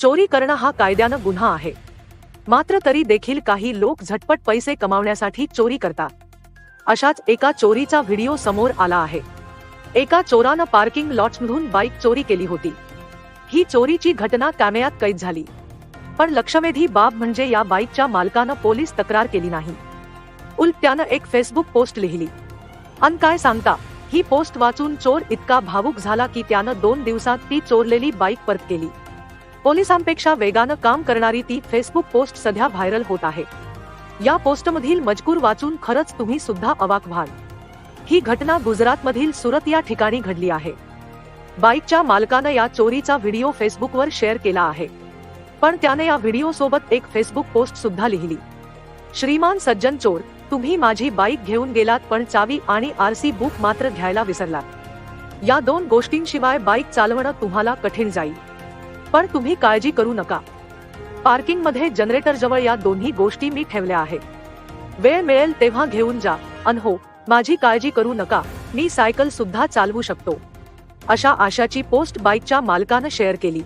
चोरी करणं हा कायद्यानं गुन्हा आहे. मात्र तरी देखील काही लोक झटपट पैसे कमावण्यासाठी चोरी करतात. अशाच एका चोरीचा व्हिडिओ समोर आला आहे. एका चोरानं पार्किंग लॉट्समधून बाईक चोरी केली होती. ही चोरीची घटना कॅमेऱ्यात कैद झाली. पण लक्षवेधी बाब म्हणजे या बाईकच्या मालकानं पोलीस तक्रार केली नाही. उलट त्यानं एक फेसबुक पोस्ट लिहिली. अन काय सांगता ही पोस्ट वाचून चोर इतका भावुक झाला की त्यानं दोन दिवसात ती चोरलेली बाईक परत केली. पोलिसांपेक्षा वेगानं काम करणारी ती फेसबुक पोस्ट सध्या व्हायरल होत आहे. या पोस्टमधील मजकूर वाचून खरंच तुम्ही सुद्धा अवाक व्हाल. ही घटना गुजरातमधील सुरत या ठिकाणी घडली आहे. बाईकच्या मालकानं या चोरीचा व्हिडिओ फेसबुकवर शेअर केला आहे. पण त्याने या व्हिडिओ सोबत एक फेसबुक पोस्ट सुद्धा लिहिली. श्रीमान सज्जन चोर तुम्ही माझी बाईक घेऊन गेलात पण चावी आणि आरसी बुक मात्र घ्यायला विसरलात. या दोन गोष्टींशिवाय बाईक चालवणं तुम्हाला कठीण जाईल. पण तुम्ही काळजी करू नका. पार्किंगमध्ये जनरेटर जवळ या दोन्ही गोष्टी मी ठेवल्या आहेत. वेळ मिळेल तेव्हा घेऊन जा. अन हो माझी काळजी करू नका. मी सायकल सुद्धा चालवू शकतो. अशा आशाची पोस्ट बाईकच्या मालकानं शेअर केली.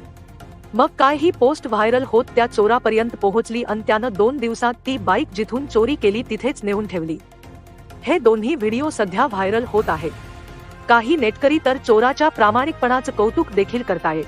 मग काय ही पोस्ट व्हायरल होत त्या चोरापर्यंत पोहोचली आणि त्यानं दोन दिवसात ती बाईक जिथून चोरी केली तिथेच नेऊन ठेवली. हे दोन्ही व्हिडिओ सध्या व्हायरल होत आहेत. काही नेटकरी तर चोराच्या प्रामाणिकपणाचं कौतुक देखील करतायत.